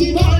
you want.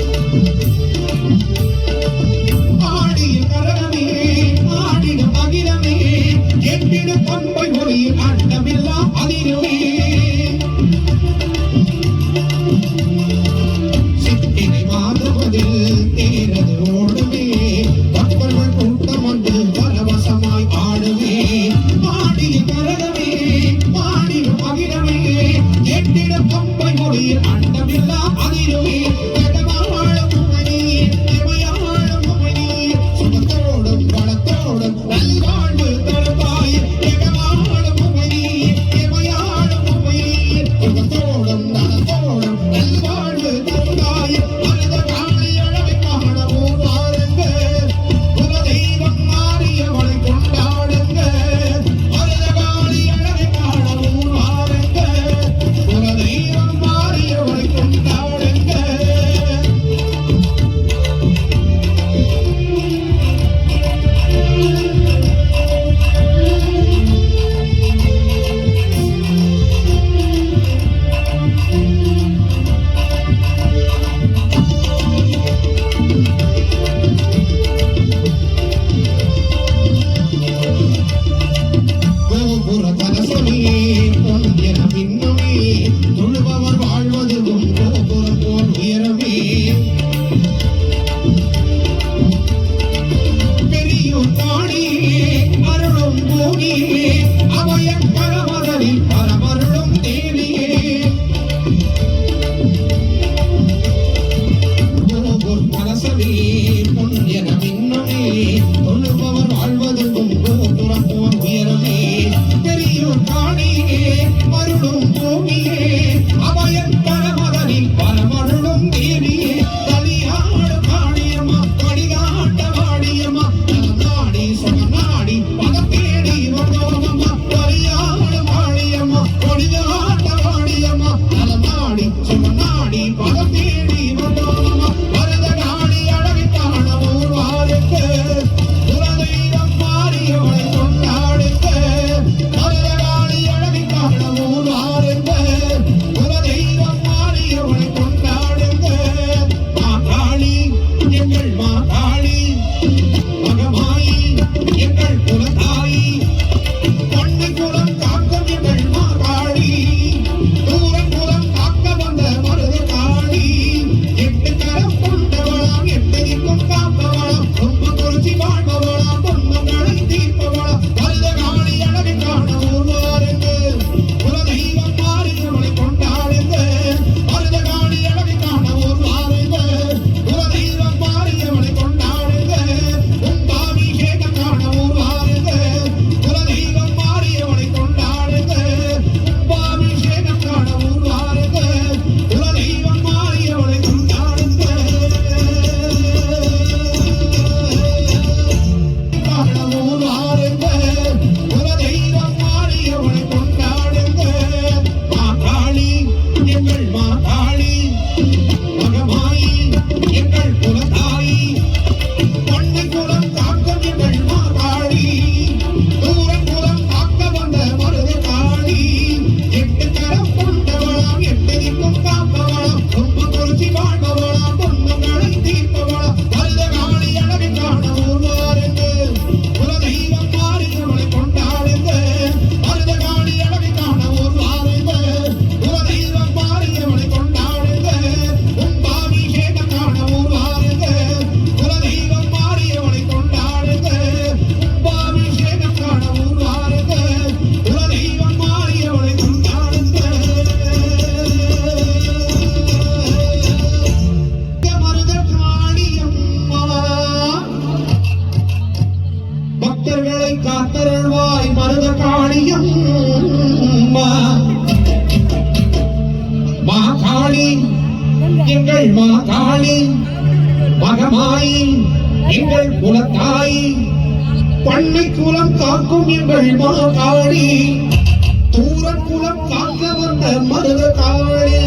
பக்தர்களை காத்தருள்வாய் மருத காளியும் மா. காளி எங்கள் மா காளி மகமாயி. எங்கள் குலத்தாய். பண்ணை குலம் காக்கும் எங்கள் மா காளி தூர காக்க வந்த மருத காளி.